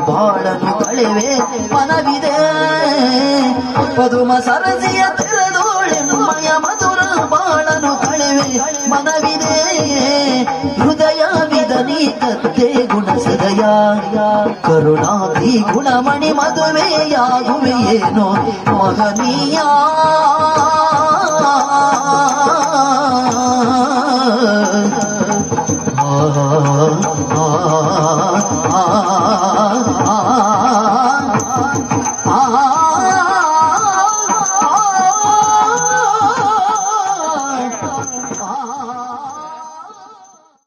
ಬಾಳನು ಕಳೆವೆ ಮನವಿದೆ. ಪದುಮ ಸರಸಿಯ ತೆರದೋಳೆಮ್ಮಯ ಮಧುರ ಬಾಳನು ಕಳೆವೆ ಮನವಿದೆ. ಹೃದಯ ಕತ್ತೆ ಗುಣ ಸದಯ. ಕರುಣಾಧಿ ಗುಣಮಣಿ 啊。